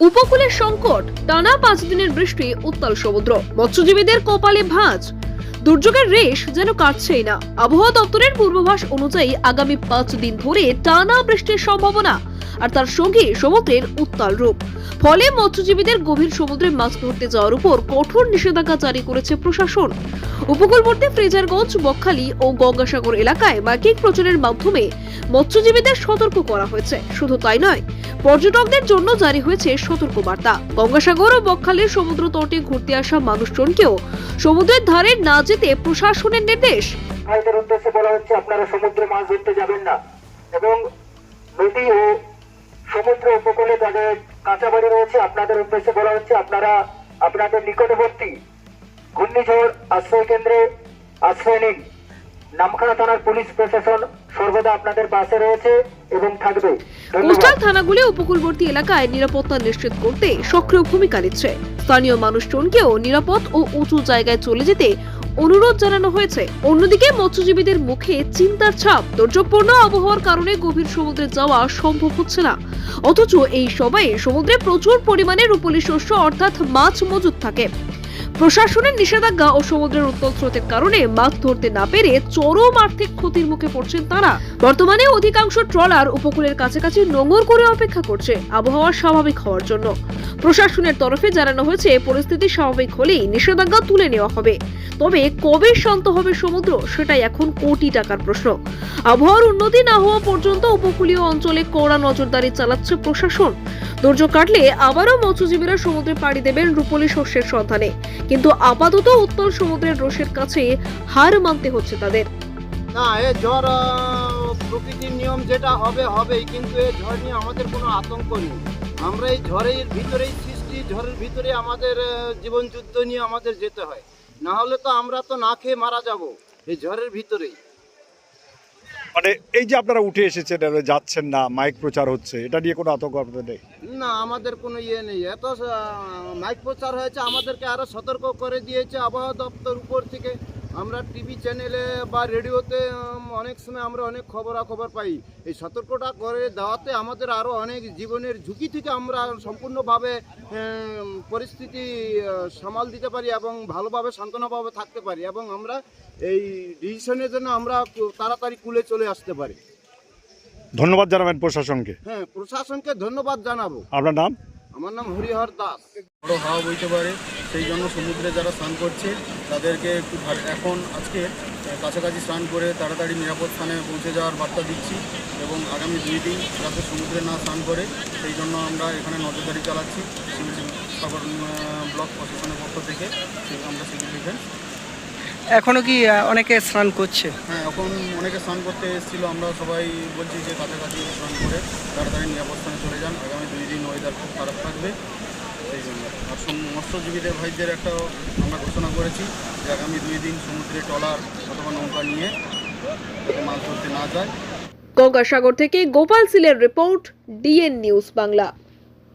উপকূলের সংকট, টানা পাঁচ দিনের বৃষ্টি, উত্তাল সমুদ্র। মৎস্যজীবীদের কপালে ভাঁজ। দুর্যোগের রেশ যেন কাটছেই না। আবহাওয়া দপ্তরের পূর্বাভাস অনুযায়ী আগামী পাঁচ দিন ধরে টানা বৃষ্টির সম্ভাবনা, আর তার সঙ্গে সমুদ্রের উত্তাল রূপ। ফলে মৎস্যজীবীদের গভীর সমুদ্রে মাছ ধরতে যাওয়ার উপর কঠোর নিষেধাজ্ঞা জারি করেছে প্রশাসন। উপকূলবর্তী ফ্রেজারগঞ্জ, বকখালি ও গঙ্গাসাগর এলাকায় মাইকিং প্রচারের মাধ্যমে মৎস্যজীবীদের সতর্ক করা হয়েছে। শুধু তাই নয়, পর্যটকদের জন্য জারি হয়েছে সতর্কবার্তা। গঙ্গাসাগর ও বকখালির সমুদ্র তটে ঘুরতে আসা মানুষজনকেও সমুদ্রের ধারে না যেতে প্রশাসনের নির্দেশ। ভাইদের উদ্দেশ্যে বলা হচ্ছে, আপনারা সমুদ্রে মাছ ধরতে যাবেন না। এবং নদী ও সমুদ্র উপকূলে যাদের কাঁচা বাড়ি রয়েছে। আপনাদের উদ্দেশ্যে বলা হচ্ছে, আপনারা আপনাদের নিকটবর্তী ঘূর্ণিঝড় আশ্রয় কেন্দ্রে আশ্রয় নিন। নামখানা থানার পুলিশ প্রশাসন সর্বদা আপনাদের পাশে রয়েছে এবং থাকবে। কোস্টাল থানাগুলি উপকূলবর্তী এলাকায় নিরাপত্তা নিশ্চিত করতে সক্রিয় ভূমিকা নিচ্ছে। স্থানীয় মানুষজনকেও নিরাপদ ও উঁচু জায়গায় চলে যেতে অনুরোধ জানানো হয়েছে। অন্যদিকে মৎস্যজীবীদের মুখে চিন্তার ছাপ। দুর্যোগপূর্ণ আবহাওয়ার কারণে গভীর সমুদ্রে যাওয়া সম্ভব হচ্ছে না। অথচ এই সময়ে সমুদ্রে প্রচুর পরিমাণে রূপলি শস্য অর্থাৎ মাছ মজুদ থাকে। প্রশাসনের নিষেধাজ্ঞা ও সমুদ্রের উত্তল স্রোতের কারণে মাছ ধরতে না পেরে চরম আর্থিক ক্ষতির মুখে পড়ছেন তারা। বর্তমানে অধিকাংশ ট্রলার উপকূলের কাছাকাছি নোঙর করে অপেক্ষা করছে, আবহাওয়া স্বাভাবিক হওয়ার জন্য। প্রশাসনের তরফে জানানো হয়েছে, পরিস্থিতি স্বাভাবিক হলেই নিষেধাজ্ঞা তুলে নেওয়া হবে। তবে কবে শান্ত হবে সমুদ্র, সেটাই এখন কোটি টাকার প্রশ্ন। আবহাওয়ার উন্নতি না হওয়া পর্যন্ত উপকূলীয় অঞ্চলে কড়া নজরদারি চালাচ্ছে প্রশাসন। দুর্যোগ কাটলে আবারও মৎস্যজীবীরা সমুদ্রে পাড়ি দেবেন রূপলী শস্যের সন্ধানে। কিন্তু আপাতত উত্তর সমুদ্রের রোষের কাছে হার মানতে হচ্ছে তাদের। না, এ ঝড় প্রকৃতির নিয়ম যেটা হবে, হবেই, কিন্তু এই ঝড় নিয়ে আমাদের কোনো আতঙ্ক নেই। আমরা এই ঝড়ের ভিতরেই সৃষ্টি ঝড়ের ভিতরে আমাদের জীবনযুদ্ধ জীবন যুদ্ধ নিয়ে আমাদের যেতে হয়। না হলে তো আমরা তো না খেয়ে মারা যাব, এই ঝড়ের ভিতরেই। মানে এই যে আপনারা উঠে এসেছেন যাচ্ছেন না, মাইক প্রচার হচ্ছে, এটা নিয়ে কোনো আতঙ্ক আপনাদের নেই? না, আমাদের কোনো ইয়ে নেই। এত মাইক প্রচার হয়েছে, আমাদেরকে আরও সতর্ক করে দিয়েছে আবহাওয়া দপ্তর উপর থেকে। আমরা টিভি চ্যানেলে বা রেডিওতে অনেক সময় আমরা অনেক খবরাখবর পাই। এই সতর্কটা করে দেওয়াতে আমাদের আরও অনেক জীবনের ঝুঁকি থেকে আমরা সম্পূর্ণভাবে পরিস্থিতি সামাল দিতে পারি এবং ভালোভাবে সান্ত্বনাভাবে থাকতে পারি এবং আমরা এই ডিসিশনের জন্য আমরা তাড়াতাড়ি কুলে চলে আসতে পারি। ধন্যবাদ জানাবেন প্রশাসনকে। হ্যাঁ প্রশাসনকে ধন্যবাদ জানাব। আপনার নাম? আমার নাম হরিহর দাস। বড় হাওয়া বইতে পারে, সেই জন্য সমুদ্রে যারা স্নান করছে, তাদেরকে একটু এখন আজকে কাছাকাছি স্নান করে তাড়াতাড়ি নিরাপদ স্থানে পৌঁছে যাওয়ার বার্তা দিচ্ছি এবং আগামী দুই দিন যাতে সমুদ্রে না স্নান করে, সেই জন্য আমরা এখানে নজরদারি চালাচ্ছি। সাগর ব্লক প্রশাসনের পক্ষ থেকে। আমরা ডিফেন্স এখনও কি অনেকে স্নান করছে? হ্যাঁ এখন অনেকে স্নান করতে এসেছিল। আমরা সবাই বলছি যে কাছাকাছি স্নান করে তাড়াতাড়ি নিরাপদ স্থানে চলে যান। আগামী দুই দিন ওয়েদার খুব খারাপ থাকবে। সেই জন্য। আর মৎস্যজীবীদের ভাইদের একটা আমরা ঘোষণা করেছি যে আগামী দুই দিন সমুদ্রে ট্রলার অথবা নৌকা নিয়ে যাতে মাছ ধরতে না যায়। গঙ্গাসাগর থেকে গোপাল সিলের রিপোর্ট ডিএন নিউজ বাংলা।